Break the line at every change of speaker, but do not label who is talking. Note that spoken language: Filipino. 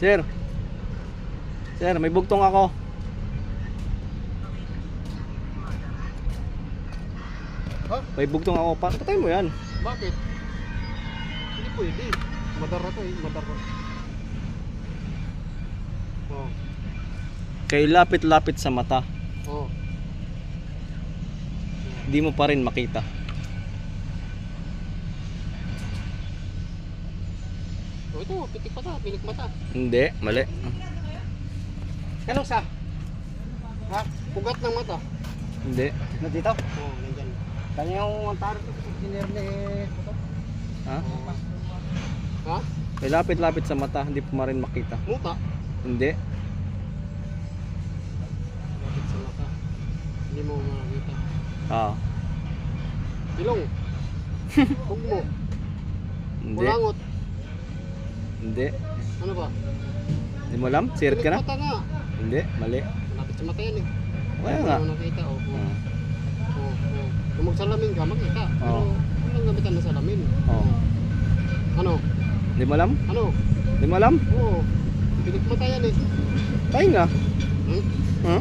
Sir. Sir, may bugtong ako.
Ha?
May bugtong ako. Pa patay mo yan.
Bakit? Hindi pwede. Madara to eh, madara. Oh.
Kay lapit-lapit sa mata.
Oh.
Di mo pa rin makita.
Ito, pitik mata, pilik mata.
Hindi, mali.
Kanong sa? Ha? Pugat ng mata.
Hindi.
Na dito?
Oh, nandyan.
Kanya yung antaro ko engineer ni.
Ha?
Oh. Ha?
May lapit-lapit sa mata, hindi mo rin makita.
Muta.
Hindi.
Lapit sa mata. Hindi mo makakita.
Ah,
Ilong. Hugmo.
hindi.
Kulangot.
Hindi.
Ano ba?
Hindi mo alam? Sir ka na?
Mata nga.
Hindi, mali.
Lapit sa mata yan eh.
Kaya nga.
Mo nakita. Oh, oh.
Ah,
Oh, oh. Kung magsalamin ka, makita. Pero,
Oo.
walang gamitan ng salamin.
Oh.
Ano?
Hindi mo alam?
Ano?
Hindi mo alam?
Oo. Pilik mata yan eh.
Tayo nga.
Hmm?
Huh?